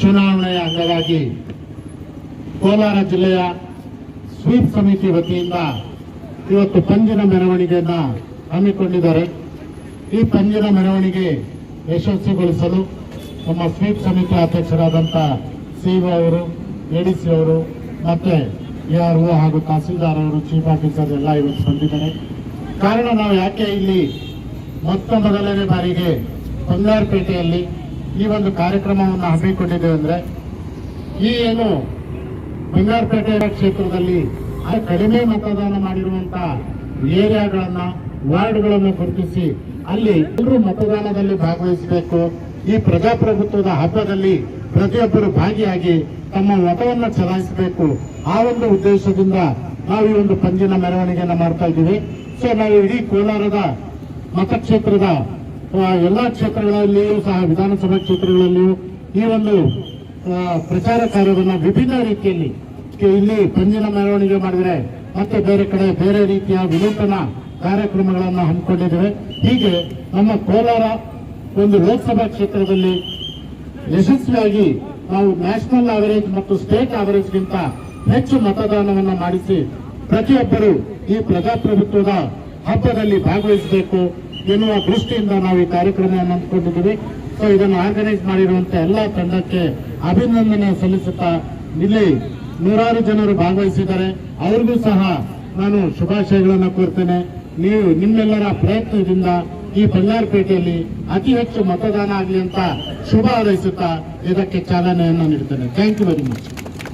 ಚುನಾವಣೆಯ ಅಂಗವಾಗಿ ಕೋಲಾರ ಜಿಲ್ಲೆಯ ಸ್ವೀಪ್ ಸಮಿತಿ ವತಿಯಿಂದ ಇವತ್ತು ಪಂಜಿನ ಮೆರವಣಿಗೆಯನ್ನ ಹಮ್ಮಿಕೊಂಡಿದ್ದಾರೆ. ಈ ಪಂಜಿನ ಮೆರವಣಿಗೆ ಯಶಸ್ವಿಗೊಳಿಸಲು ನಮ್ಮ ಸ್ವೀಪ್ ಸಮಿತಿ ಅಧ್ಯಕ್ಷರಾದಂಥ ಸಿಒ ಅವರು, ಎಡಿಸಿ ಅವರು, ಮತ್ತೆ ಎಆರ್ಒ ಹಾಗೂ ತಹಸೀಲ್ದಾರ್ ಅವರು, ಚೀಫ್ ಆಫೀಸರ್ ಎಲ್ಲ ಇವತ್ತು ಬಂದಿದ್ದಾರೆ. ಕಾರಣ ನಾವು ಯಾಕೆ ಇಲ್ಲಿ ಮೊತ್ತ ಮೊದಲನೇ ಬಾರಿಗೆ ಬಂಗಾರಪೇಟೆಯಲ್ಲಿ ಈ ಒಂದು ಕಾರ್ಯಕ್ರಮವನ್ನು ಹಮ್ಮಿಕೊಂಡಿದ್ದೇವೆ ಅಂದ್ರೆ ಈ ಏನು ಬಂಗಾರಪೇಟೆ ಕ್ಷೇತ್ರದಲ್ಲಿ ಕಡಿಮೆ ಮತದಾನ ಮಾಡಿರುವಂತ ಏರಿಯಾಗಳನ್ನ, ವಾರ್ಡ್ಗಳನ್ನು ಗುರುತಿಸಿ ಅಲ್ಲಿ ಎಲ್ಲರೂ ಮತದಾನದಲ್ಲಿ ಭಾಗವಹಿಸಬೇಕು. ಈ ಪ್ರಜಾಪ್ರಭುತ್ವದ ಹಬ್ಬದಲ್ಲಿ ಪ್ರತಿಯೊಬ್ಬರು ಭಾಗಿಯಾಗಿ ತಮ್ಮ ಮತವನ್ನು ಚಲಾಯಿಸಬೇಕು. ಆ ಒಂದು ಉದ್ದೇಶದಿಂದ ನಾವು ಈ ಒಂದು ಪಂಜಿನ ಮೆರವಣಿಗೆಯನ್ನು ಮಾಡ್ತಾ ಇದ್ದೀವಿ. ಸೊ ನಾವು ಇಡೀ ಕೋಲಾರದ ಮತಕ್ಷೇತ್ರದ ಎಲ್ಲಾ ಕ್ಷೇತ್ರಗಳಲ್ಲಿಯೂ ಸಹ ವಿಧಾನಸಭಾ ಕ್ಷೇತ್ರಗಳಲ್ಲಿಯೂ ಈ ಒಂದು ಪ್ರಚಾರ ಕಾರ್ಯವನ್ನು ವಿಭಿನ್ನ ರೀತಿಯಲ್ಲಿ ಇಲ್ಲಿ ಪಂಜಿನ ಮೆರವಣಿಗೆ ಮಾಡಿದರೆ ಮತ್ತೆ ಬೇರೆ ಕಡೆ ಬೇರೆ ರೀತಿಯ ವಿನೂತನ ಕಾರ್ಯಕ್ರಮಗಳನ್ನು ಹಮ್ಮಿಕೊಂಡಿದ್ದೇವೆ. ಹೀಗೆ ನಮ್ಮ ಕೋಲಾರ ಒಂದು ಲೋಕಸಭಾ ಕ್ಷೇತ್ರದಲ್ಲಿ ಯಶಸ್ವಿಯಾಗಿ ನಾವು ನ್ಯಾಷನಲ್ ಆವರೇಜ್ ಮತ್ತು ಸ್ಟೇಟ್ ಆವರೇಜ್ಗಿಂತ ಹೆಚ್ಚು ಮತದಾನವನ್ನು ಮಾಡಿಸಿ ಪ್ರತಿಯೊಬ್ಬರು ಈ ಪ್ರಜಾಪ್ರಭುತ್ವದ ಹಬ್ಬದಲ್ಲಿ ಭಾಗವಹಿಸಬೇಕು. ಎನ್ನುವ ದೃಷ್ಟಿಯಿಂದ ನಾವು ಈ ಕಾರ್ಯಕ್ರಮವನ್ನು ಹಮ್ಮಿಕೊಂಡಿದ್ದೀವಿ. ಸೊ ಇದನ್ನು ಆರ್ಗನೈಸ್ ಮಾಡಿರುವಂತ ಎಲ್ಲ ತಂಡಕ್ಕೆ ಅಭಿನಂದನೆ ಸಲ್ಲಿಸುತ್ತಾ ಇಲ್ಲಿ ನೂರಾರು ಜನರು ಭಾಗವಹಿಸಿದ್ದಾರೆ. ಅವ್ರಿಗೂ ಸಹ ನಾನು ಶುಭಾಶಯಗಳನ್ನು ಕೋರ್ತೇನೆ. ನೀವು ನಿಮ್ಮೆಲ್ಲರ ಪ್ರಯತ್ನದಿಂದ ಈ ಬಂಗಾರಪೇಟೆಯಲ್ಲಿ ಅತಿ ಹೆಚ್ಚು ಮತದಾನ ಆಗಲಿ ಅಂತ ಶುಭ ಹಾರೈಸುತ್ತಾ ಇದಕ್ಕೆ ಚಾಲನೆಯನ್ನು ನೀಡುತ್ತೇನೆ. Thank you very much